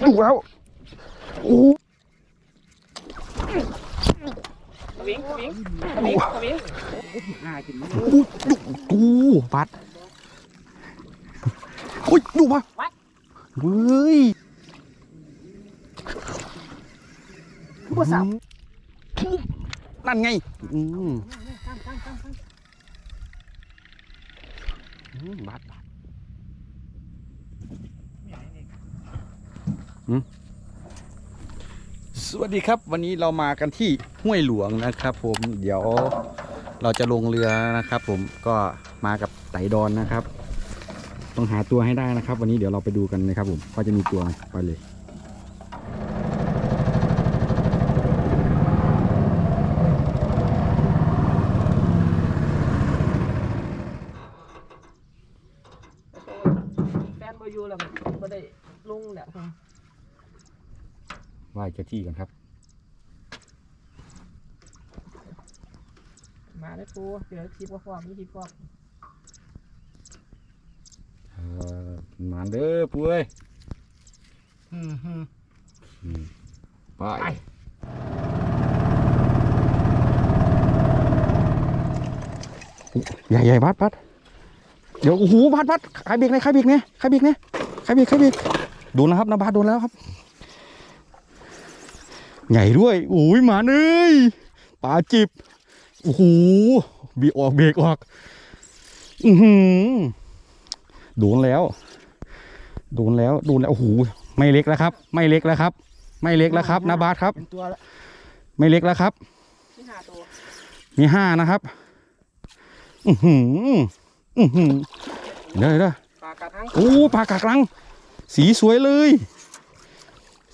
ดูแล้วโอ้วิ่งวิ่งวิ่งวิ่งโหดูดูปัดโอ้ยดูมาเฮ้ยผู้สาวนั่นไงอืมอืมบัดบัดอืม สวัสดีครับ วันนี้เรามากันที่ห้วยหลวงนะครับ ผมเดี๋ยวเราจะลงเรือนะครับ ผมก็มากับไตดอนนะครับ ต้องหาตัวให้ได้นะครับ วันนี้เดี๋ยวเราไปดูกันนะครับ ผมว่าจะมีตัวไหมไปเลย แฟนบอยู่แล้วก็ได้ลงแล้ว ไหว้เจ้า ที่กันครับ มาได้ปูเดี๋ยวคลิปว่าฟอมนี่คลิปฟอมเออมาเด้อปุ้ยอืมไปใหญ่ใหญ่บัดบัดเดี๋ยวโอ้โหบัดบัดขายเบรกเลยขายเบรกเนี่ยขายเบรกเนี่ยขายเบรกขายเบรกโดนแล้วครับนะบัดโดนแล้วครับ ใหญ่ด้วยโอ้ยหมาเอ้ยปลาจิบโอ้โหบีออกเบรกออกอือหือโดนแล้ว โดนแล้วโดนแล้วโอ้โหไม่เล็กแล้วครับ ไม่เล็กแล้วครับ ไม่เล็กแล้วครับนาบาสครับเป็นตัวละไม่เล็กแล้วครับที่หาตัวมีห้านะครับ อือหืออือหือเดี๋ยวเดี๋ยวปลากระทั่งโอ้ปลากากลัง สีสวยเลย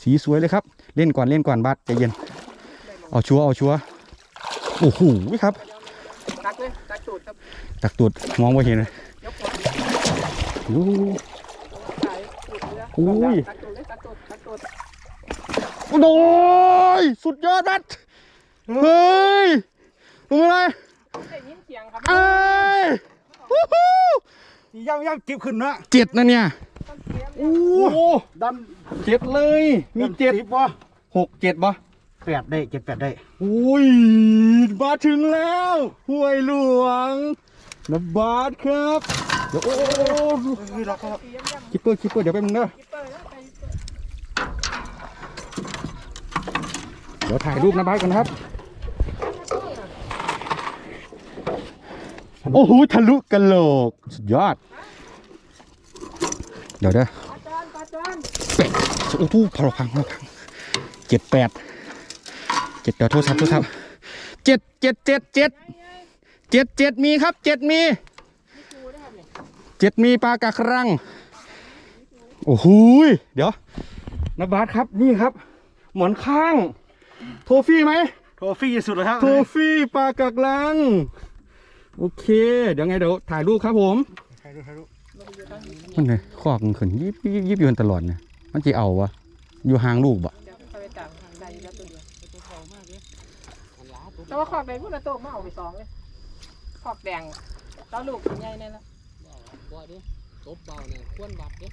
สีสวยเลยครับ เล่นก่อนเล่นก่อนบัสใจเย็น เอาชัวเอาชัวโอ้โหครับตักเลยตักตูดครับตักตูดมองไม่เห็นเลยโอ้ยโอ้โดยสุดยอดบัสเฮ้ยเป็นไงได้ยินเสียงครับเอ้ยวู้ฮู้ย่างย่างจิบขึ้นนะเจ็ดนะเนี่ยโอ้โหดันเจ็ดเลย มีเจ็ดสิบวะ หกเจ็ดปะแปดได้เจ็ดแปดได้อุ้ยมาถึงแล้วห้วยหลวงนะบาสครับเดี๋ยวโอ้โอ้โอ้เฮ้ยเราก็เสียงยังคิปเปอร์คิปเปอร์เดี๋ยวแป๊บนึงเด้อคิปเปอร์แล้วไปเดี๋ยวถ่ายรูปนะบาสกันนะครับ โอ้โหทะลุกะโหลก สุดยอด เดี๋ยวเด้อปลาจอนปลาจอนแปดโอ้โหพอเราพังพอเราพัง เจ็ดแปดเจ็ดเดี๋ยวโทรศัพท์โทรศัพท์เจ็ดเจ็ดเจ็ดเจ็ดเจ็ดเจ็ดมีครับเจ็ดมีเจ็ดมีปลากระครังโอ้โหยเดี๋ยวนะบาสครับนี่ครับ หมอนข้าง โทฟี่ไหมโทฟี่สุดแล้วครับโทฟี่ปลากระลัง โอเค เดี๋ยวไงเดี๋ยวถ่ายรูปครับผมใครรู้ใครรู้มันเลยคอกมันขึ้นยิบยิบยิบอยู่ตลอดเนี่ยมันจะเอาวะอยู่ห่างลูกบ่เดี๋ยวไปจับทางใดแล้วตัวเดียวตัวเขามากเลย แต่ว่าขอบแดงพวกเราโตมาเอาไปสองเลยขอบแดงแล้วลูกเป็นไงเนี่ยละบ่ดิตบเบาเนี่ยควรวัดดิ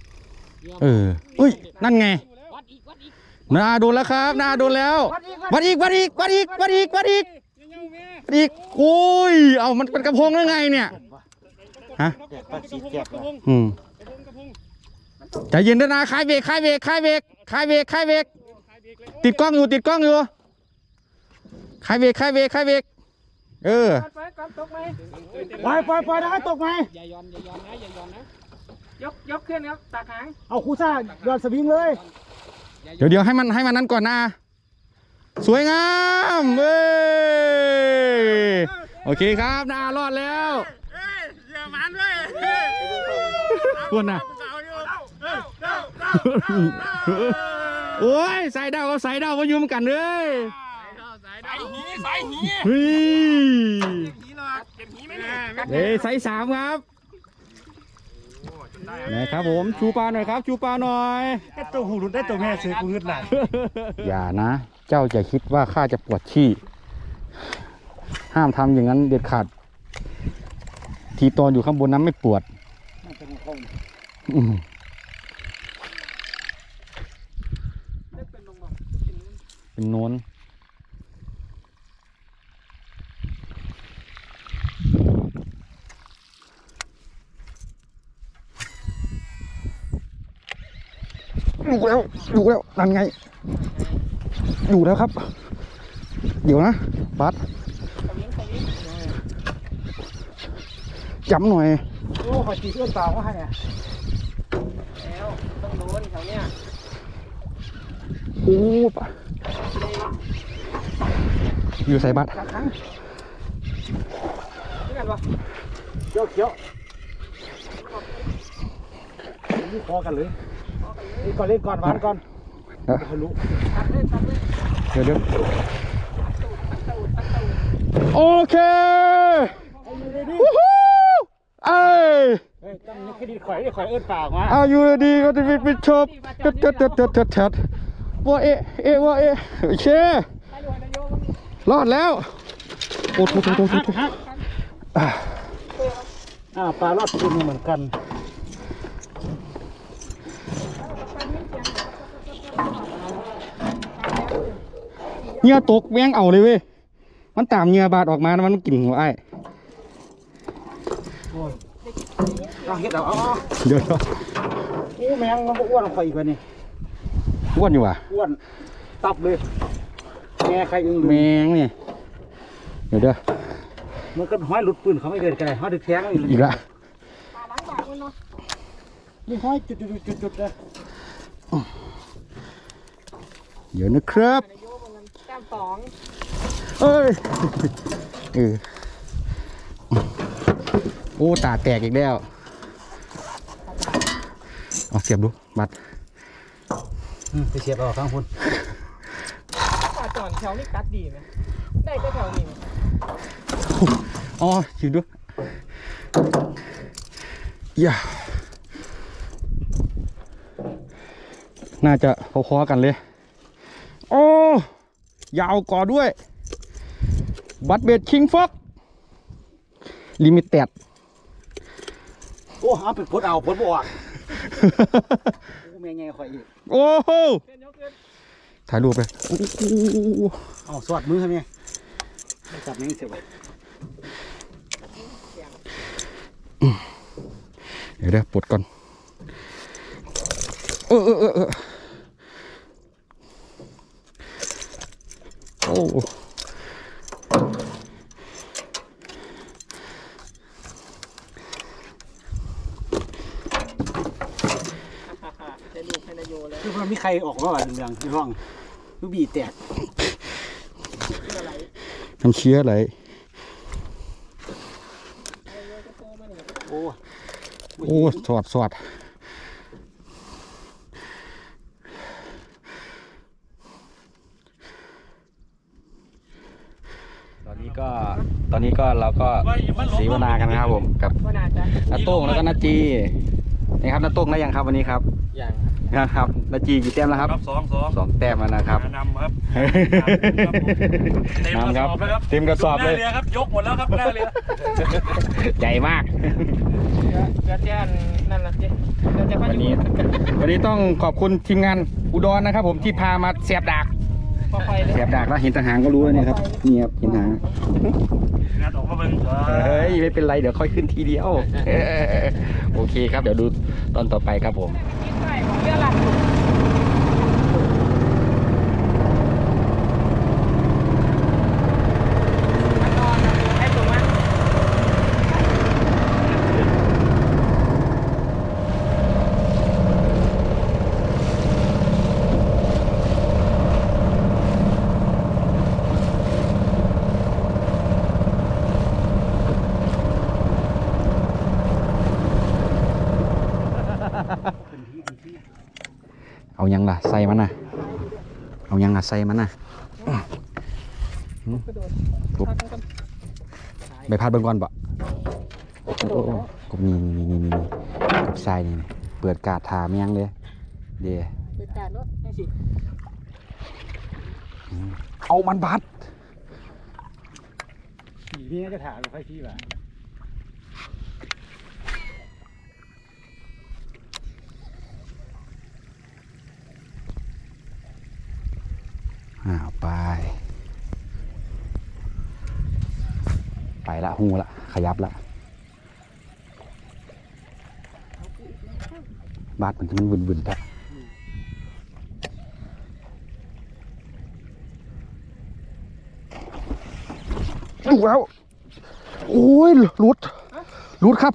เอออุ้ยนั่นไงวัดอีกวัดอีกนาโดนแล้วครับนาโดนแล้ว วัดอีกวัดอีกวัดอีกวัดอีกวัดอีกวัดอีกโอ้ยเอามันเป็นกระพงได้ไงเนี่ยฮะแจกปัดสีแจกนะอืมใจเย็นด้วยนะคลายเบรกคลายเบรกคลายเบรกคลายเบรกคลายเบรกติดกล้องอยู่ติดกล้องอยู่ คลายเบรกคลายเบรกคลายเบรกเออ ไปก่อนตกไหมปล่อยปล่อยปล่อยนะตกไหมอย่ายอนอย่ายอนนะอย่ายอนนะยกยกขึ้นครับตากหางเอาคูซ่าย้อนสวิงเลย เดี๋ยวเดี๋ยวให้มันให้มันนั้นก่อนนะ สวยงามเว้ยโอเคครับนารอดแล้วควรนะโอ้ยใส่ดาวก็ใส่ดาวมายุ่มกันเลยสายหีสายหีเฮ้ย หีหน่อยเก็บหีไหมเนี่ยเอ้ยใส่สามครับนะครับผมชูปลาหน่อยครับ ชูปลาหน่อย ได้ตัวหูรุดได้ตัวแม่ซื้อกูเงืดหลังอย่านะ เจ้าจะคิดว่าข้าจะปวดขี้ ห้ามทำอย่างนั้นเด็ดขาด ทีตอนอยู่ข้างบนนั้นไม่ปวดอืมเป็นโน้น อยู่แล้วอยู่แล้วนั่นไงอยู่แล้วครับ เดี๋ยวนะบัสสวิงสวิงจำหน่อยโอ้ขอจีเอื้อนเปล่าก็ให้อะแล้วต้องโดนแถวเนี้ยโอ้ปะอยู่ใส่บัสกัดทั้งนี่กันวะเขียวเขียวนี่พอกันเลย นี่ก่อนเล่นก่อนหวานก่อนเดี๋ยวทะลุตัดเลยตัดเลยเดี๋ยวเดี๋ยวตัดตูดตัดตูดตัดตูดโอเควู้ฮู้เอ้ยเฮ้ยตั้งนี่คือดีข่อยนี่ข่อยเอื้อนเปล่ามาเอาอยู่ดีก็จะไปชบจัดจัดจัดจัดจัดจัดว่าเอะเอะว่าเอะโอเคนายโยนายโยมันรอดแล้วโอ้โหโถโถโถโถอะอ่าปลารอดกินเหมือนกัน เหงื่อตกแม่งเอาเลยเว้ย มันตามเหงื่อบาดออกมานะมันกลิ่นหัวไอ้ายเอาเฮ็ดเอาเอาเอาเดี๋ยวเดี๋ยวโอ้แมงมันบ่อ้วนข่อยอีกว่านี่อ้วนอยู่ว่ะอ้วนตับเลยแม่ใครอึ้งแมเลยงนี่เดี๋ยวเดี๋ยวมันก็ห้อยหลุดปืนเขาไม่เดินไกลห้อยดึกแทงอีกอีกละปลาล้างปากมันเนาะนี่ห้อยจุดจุดจุดจุดเลยเดี๋ยวนะครับนายโยมันแต้มสองเอ้ยเออโอ้ตาแตกอีกแล้วเอาเสียบดูบัดอืมไปเสียบเอาข้างพุ่นปลาจอนแถวนี้กัดดีไหมได้ก็แถวนี้ไหมอ๋อชิมดูอย่าน่าจะพอๆกันเลย โอ้ ยาวกว่าด้วย บัตเบดคิงฟอกลิมิเต็ดโอ้เอาไปพดเอาพดบ่ออกโอ้แม่ใหญ่ข่อยอีกโอ้โหเส้นยกเส้นถ่ายรูปไปโอ้โหเอาสวัสดมือทำไงไม่จับแม่งเสียบไว้เดี๋ยวเดี๋ยวปลดก่อนเออเออเออ เออโอ้ใช้ลูกให้นายโยเลยคือมันมีใครออกมาว่าเรื่องที่ห้องลูกบีแตกเป็นอะไรน้ำเชื้ออะไร นายโยจะโตมาเนี่ยโอ้โอ้ สอดสอด นนี้ก็ตอนนี้ก็เราก็สีวนากันนะครับผมกับก็น่าจะนาโต้งแล้วก็นาจีนี่ครับนาโต้งได้ยังครับวันนี้ครับอย่างนะครับนาจีกี่แต้มแล้วครับครับสองสองสองแต้มแล้วนะครับนำครับเต็มกระน้ำสครับอบแล้วครับเต็มกระสอบเลยหน้าเรือครับยกหมดแล้วครับหน้าเรือใหญ่มากเดี๋ยวเจ้านั่นแหละเจ้เดี๋ยวจะพาวันยุนี้วันนี้ต้องขอบคุณทีมงานอุดรนะครับ ผมที่พามาเสียบดาก แอไฟเลยเสียบดากแล้วเห็นทหารก็รู้แล้วเนี่ยครับนี่ครับเห็นทหารงานออกมาเบิ่งเฮ้ยไม่เป็นไรเดี๋ยวค่อยขึ้นทีเดียว โอเคครับเดี๋ยวดูตอนต่อไปครับผม กินได้เรือหลักอยู่มันนอนนะให้ตัวมัน เอายังล่ะใส่มันน่ะ เอาใส่มันน่ะกบพักกันใบพัดเบิ่งก่อนปะกบนี่นี่นี่นี่กบทรายนี่นี่เปิดกาดถาแมงเลยเดี๋ยวเปิดการรถให้สิเอามันบัดผีพี่น่าจะถามไฟพี่ว่า ไป ไปละหูละ ขยับละบาดมันมันวุ่นๆแท้ว้วโอ้ยรุดรุดครับ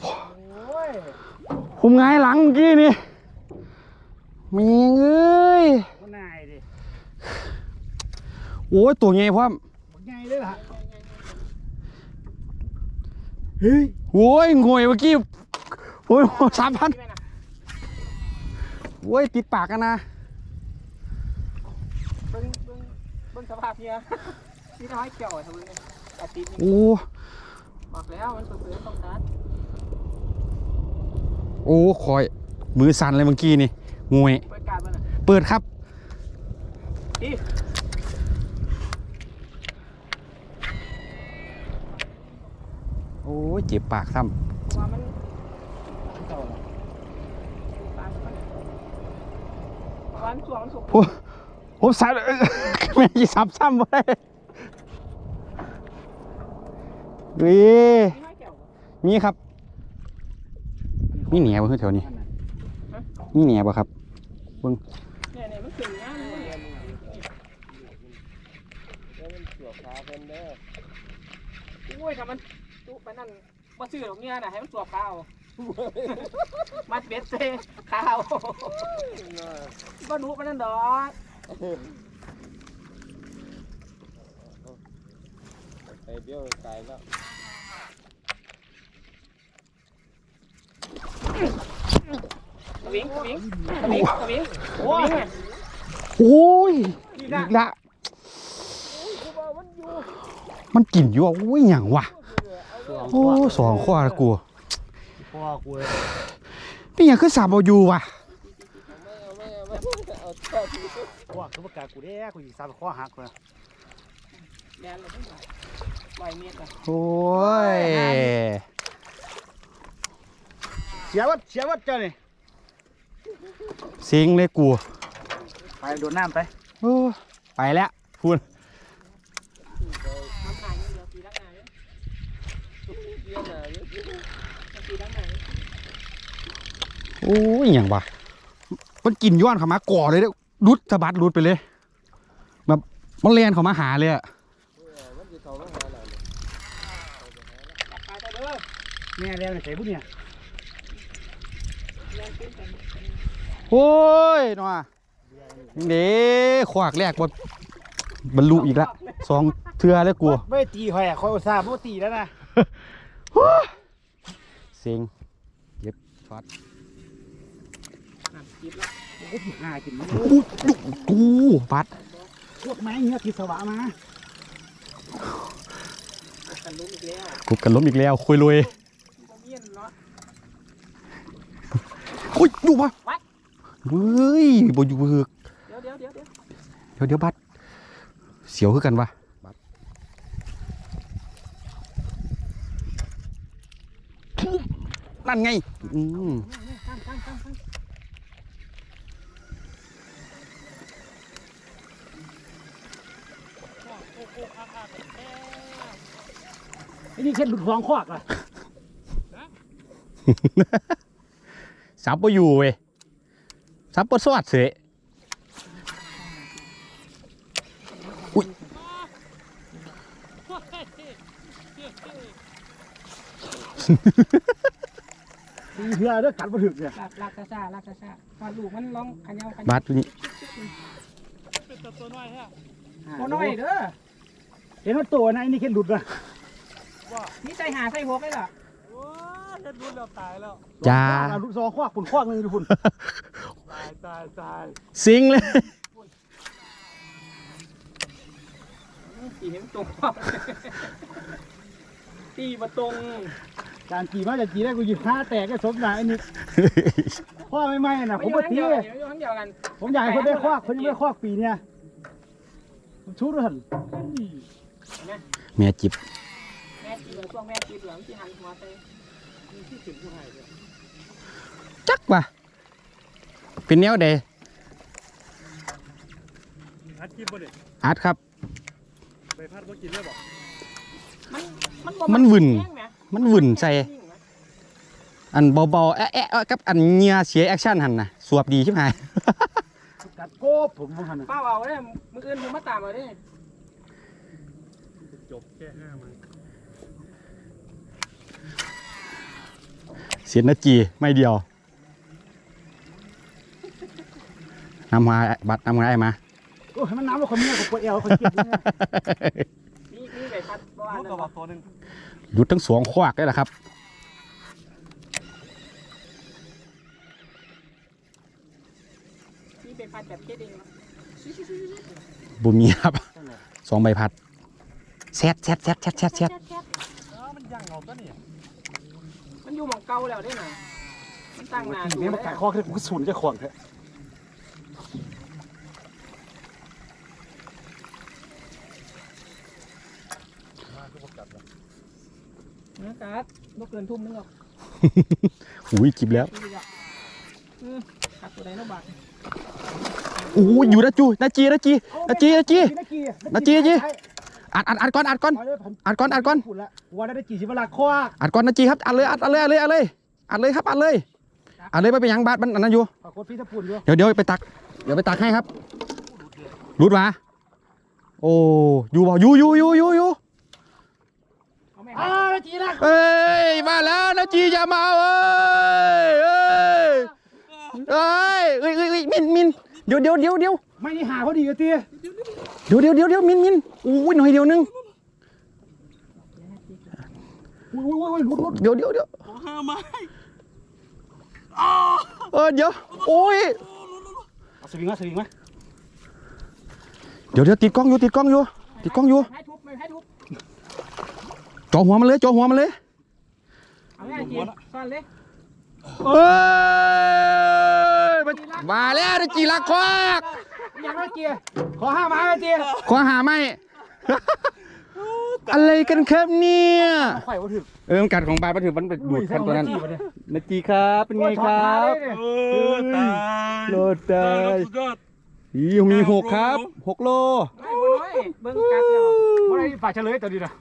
ผมง่ายหลังเมื่อกี้นี่มีเอ้ย โอ้ยตัวใหญ่พร้อมมันใหญ่เลยล่ะเฮ้ยโอ้ยงวยเมื่อกี้โอ้ยสามพันนี่แม่น่ะโอ้ยติดปากกันนะเบิ่งเบิ่งเบิ่งสภาพเฮียนี่น้อยเกี่ยวไอ้ทะเบิ่งเนี่ยอาทิตย์นี้โอ้บอกแล้วมันเปื่อยๆต้องการโอ้คอย มือสั่นเลยเมื่อกี้นี่งวยเปิดการมันน่ะเปิดครับ โอ้ยเจ็บปากซ้ว่ามันเก่าแล้วปากมันวันสวงสุกำโอ้ผมสั่นไม่ยี่สับซ้ำไปเว้ยนี่น้อยเกี่ยวมีครับ มีเหนียวบ่แถวนี้ มีเหนียวบ่ครับเนี่ยเนี่ยมันขึ้นงามเลยโอ้ยถ้ามันจุ ไปนั่นมาซื้อหรอกเนี่ยนะให้มันสวบข้าวมัดเบ็ดเซ่ข้าวก็รู้มันนั่นดอกไอเบี้ยวตายแล้ววิ่งวิ่งวิ่งวิ่งโอ้ยโอ้ยอีกละมันกลิ่นอยู่อะโอ้ยหยังวะ โอ้สองข้อละกูพ่อกูเลยเป็นหยังคือสาบเอาอยู่วะพ่อคือประกาศกูเด้กูยิงซับข้อหักเลยแดนเลยทั้งหลายปล่อยเมียก่อนโอ้ยเสียวัดเสียวัดเจ้านี่เซ็งเลยกูไปโดนน้ำไปโอ้ไปแล้วพูด น้ำหายเยอะปีละหายเยอะปีละหาย โอ้ยหยังวะมันกินย้อนเข้ามาก่อเลยเด้อรุดสะบัดรุดไปเลย แบบมันเลียนเข้ามาหาเลยอะมันจะเขามาหาเราเนี่ยไปตัวเด้อแม่เรียนใส่ผู้เนี่ยเลี้ยงขึ้นกันโอ้ยหน่าเด้ขวากแรกบดบรรลุอีกละสองเทือแล้วกูไม่ตีหอยอะคอยอุตส่าห์ไม่ตีแล้วนะเซ็งเย็บช็อต น้ำจิบแล้ว กูที่ หากินมันอู้อู้ปัดพวกไม้เงี้ยกินสวะมากันลุ้มอีกแล้วกูกันล้มอีกแล้วคุยลุยก็เมียนเนาะอุ้ยดูมาวัดเฮ้ยบอยู่เบือกเดี๋ยวเดี๋ยวเดี๋ยวเดี๋ยวเดี๋ยวเดี๋ยวบัดเสียวคือกันวะบัดนั่นไง อืม ตั้งตั้งตั้งตั้ง ไอ้นี่แค่หลุดฟองคอกอะสับปอยู่เว้ยสับปสวัสดเสยอุ้ยตีเหือเด้อกัดมาถึกเนี่ยลากลากกระซ่าลากกระซ่าพอลูกมันร้องขยันขยันบัดนี่โอ้น้อยเด้อ เห็นว่าตัวนะไอ้นี่แค่หลุดอะนี่ใส่หาใส่หกเลยเหรอจ้าหลุดสองคอกคุณคอกนึงดูคุณสิงเลยตีเห็นตรงตีมาตรงการขี่มาจะขี่ได้กูหยิบห้าแตกก็สมหนาไอ้นี่พ่อไม่ไม่น่ะผมมามาเดีทียวกันอยู่ทั้งเดียวกันผมอยากให้คนได้คอกคนยังไม่ได้คอกปีเนี่ยผมชูด้วยหัน เมียจิบแม่จีเหลือช่วงแม่จีเหลืองที่หันหัวไปจักว่ะเป็นแนวใดอัดกินบ่เด็อัดครับไปพัดบ่กินเลยบ่มันมันบ่มันหวุ่นแห้งไหมมันหวุ่นใส่อันเบาๆแอะแอะกับอันเงียเสียแอคชั่นหันนะสวบดีใช่ไหมกัดโกบผมว่าหั่นน่ะป้าเอาเนี่ยมืออื่นผมมาตามเอาเด้ จบแค่ห้ามันเสียนาจีไม่เดียวนำมาบัตรนำมาไอ้มาโอ้ให้มันน้ำแล้วคนเมียก็ปวดเอวคนเจ็บเนี่ยนี่นี่ไก่พัดบ้านลูกกระบะตัวหนึงหยุดทั้งสองขวากได้แหละครับนี่ไก่พัดแบบเจ๊ดิงบุมีครับสองใบพัด แซดแซดแซดแซดแซดแซดมันยังเอาตัวนี่มันอยู่หมองเก่าแล้วเด้น่ะมันตั้งนานอยู่เนี่ยมันกัดคอคือกูก็สูนเจะขวางแท้นะกัดบ่เกินทุ่มนึงหรอกหูยจิบแล้วอืมกัดตัวใดเนาะบาดโอ้ยอยู่นะจูนาจีนาจีนาจีนาจีนาจีนาจีนาจี อัดอัดอัดก่อนอัดก่อนเอาเลยผมอัดก่อนอัดก่อนพูดละวันนั้นได้กี่สิบเวลาคว้าอัดก่อนนาจีครับอัดเลยอัดอัดเลยอัดเลยอัดเลยอัดเลยครับอัดเลยอัดเลยไม่เป็นหยังบาดมันอันนั้นอยู่ปรากฏพี่ถ้าพูดอยู่เดี๋ยวเดี๋ยวไปตัก เดี๋ยวไปตักให้ครับรุดมาโอ้อยู่บ่อยู่อยู่อยู่อยู่อยู่เอาแม่อ้านาจีนะเอ้ยมาแล้วนาจีจะมาเอ้ยเอ้ยเอ้ยเอ้ยเอ้ยเอ้ยมินมินเดี๋ยวเดี๋ยวเดี๋ยวเดี๋ยวไม่นี่หาเขาดีกันตี เดี๋ยวเดี๋ยวเดี๋ยวเดี๋ยวมินมินอุ้ยหน่อยเดียวนึงอุ้ยอุ้ยอุ้ยลุดลุดเดี๋ยวเดี๋ยวเดี๋ยวห้าไม้เออเดี๋ยวโอ้ยเอาสวิงมาสวิงมาเดี๋ยวเดี๋ยวติดกล้องอยู่ติดกล้องอยู่ติดกล้องอยู่ให้ทุบไม่ให้ทุบจ่อหัวมันเลยจ่อหัวมันเลยเอาง่ายจริงซ่อนเลยเอ้ยมามาแล้วนาจีลักควัก อย่างนาจีขอห้าไม้นาจีขอหาไม่ อะไรกันครับเนี่ยไข่ว่าถึงเออมันกัดของปลาปลาถือมันไปดูดคันตัวนั้นนาจีครับ เป็นไงครับเออตายโลดได้สุดยอด อีมีหกครับหกโลไม่บ่น้อยเบิ่งกัดแล้วว่าได้ฝ่ายเฉลยตัวนี้นะ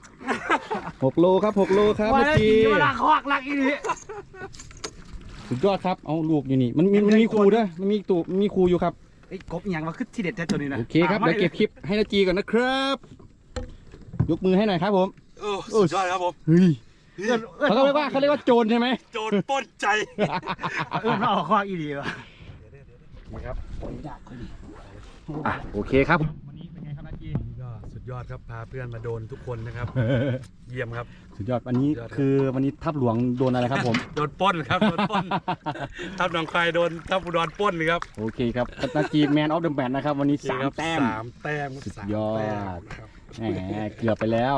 หกโลครับหกโลครับว่านาได้จีกี่เวลาควักลักอีนี่สุดยอดครับ เอาลูกอยู่นี่ มันมีมันมีครูด้วย มันมีตัวมันมีครูอยู่ครับ ไอ้กบอย่างว่าคือที่เด็ดแท้ตัวนี้นะโอเคครับ เดี๋ยวเก็บคลิปให้นาจีก่อนนะครับ ยกมือให้หน่อยครับผม โอ้สุดยอดครับผมเฮ้ยเอื้อนเอื้อนเขาเรียกว่าเขาเรียกว่าโจรใช่ไหมโจรปล้นใจเอื้อนเอาควักอีดีวะอะโอเคครับวันนี้เป็นไงครับนาจีก็สุด ยอดครับพาเพื่อนมาโดนทุกคนนะครับ เยี่ยมครับ สุดยอดวันนี้สุดยอดครับ คือวันนี้ทับหลวงโดนอะไรครับผม โดนปล้นครับโดนปล้น ทับหนองคายโดนทับอุดรปล้นเลยครับโอเคครับนาจีแมนออฟเดอะแมนนะครับ วันนี้สามครับแต้ม สามแต้มสุดสามยอด แต้มครับ แหมเกือบไปแล้ว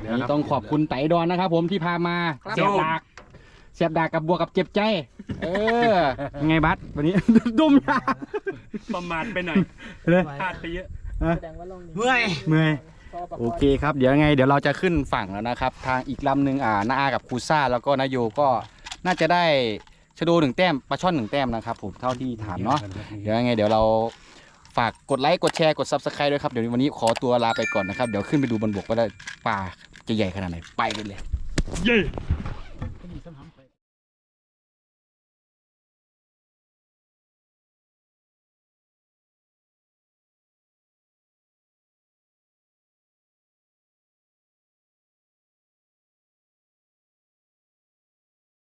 เดี๋ยวนี่ครับต้องขอบคุณไต่ดอนนะครับ ผมที่พามาเสียบดากเสียบดากกับบวกกับเจ็บใจ เออยังไงบัสวันนี้ดมยาประมาทไปหน่อยเลยพลาดไปเยอะ แสดงว่าลงนี่เมื่อย เมื่อยต่อปะโอเคครับ เดี๋ยวยังไง เดี๋ยวเราจะขึ้นฝั่งแล้วนะครับ ทางอีกลำหนึ่งอ่านาอากับครูซ่า แล้วก็นาโยก็น่าจะได้ชะโดหนึ่งแต้มปลาช่อนหนึ่งแต้มนะครับผมเท่าที่ถามเนาะเดี๋ยวยังไง เดี๋ยวเราฝากกดไลค์กดแชร์กด subscribe ด้วยครับ เดี๋ยววันนี้ขอตัวลาไปก่อนนะครับ เดี๋ยวขึ้นไปดูบนบกว่าได้ปลาจะใหญ่ขนาดไหนไปกันเลย เย้